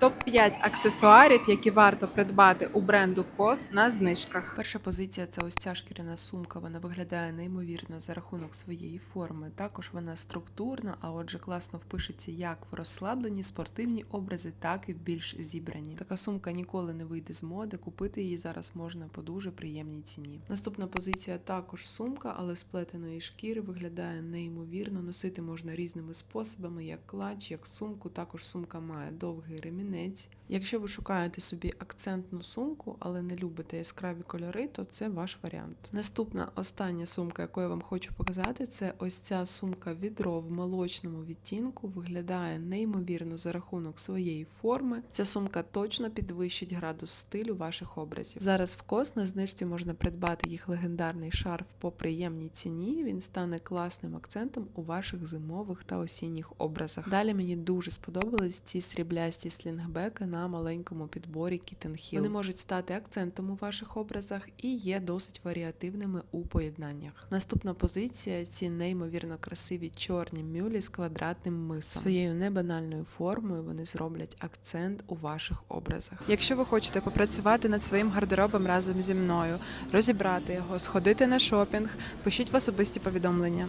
Топ-5 аксесуарів, які варто придбати у бренду COS на знижках. Перша позиція це ось ця шкіряна сумка. Вона виглядає неймовірно за рахунок своєї форми. Також вона структурна, а отже, класно впишеться як в розслаблені спортивні образи, так і в більш зібрані. Така сумка ніколи не вийде з моди. Купити її зараз можна по дуже приємній ціні. Наступна позиція також сумка, але з плетеної шкіри виглядає неймовірно. Носити можна різними способами, як клач, як сумку. Також сумка має довгий ремінець. Якщо ви шукаєте собі акцентну сумку, але не любите яскраві кольори, то це ваш варіант. Наступна остання сумка, яку я вам хочу показати, це ось ця сумка відро в молочному відтінку. Виглядає неймовірно за рахунок своєї форми. Ця сумка точно підвищить градус стилю ваших образів. Зараз в кос на знижці можна придбати їх легендарний шарф по приємній ціні. Він стане класним акцентом у ваших зимових та осінніх образах. Далі мені дуже сподобались ці сріблясті слінгбеки на маленькому підборі Hill. Вони можуть стати акцентом у ваших образах і є досить варіативними у поєднаннях. Наступна позиція ці неймовірно красиві чорні мюлі з квадратним мисом. Своєю небанальною формою вони зроблять акцент у ваших образах. Якщо ви хочете попрацювати над своїм гардеробом разом зі мною, розібрати його, сходити на шопінг, пишіть в особисті повідомлення.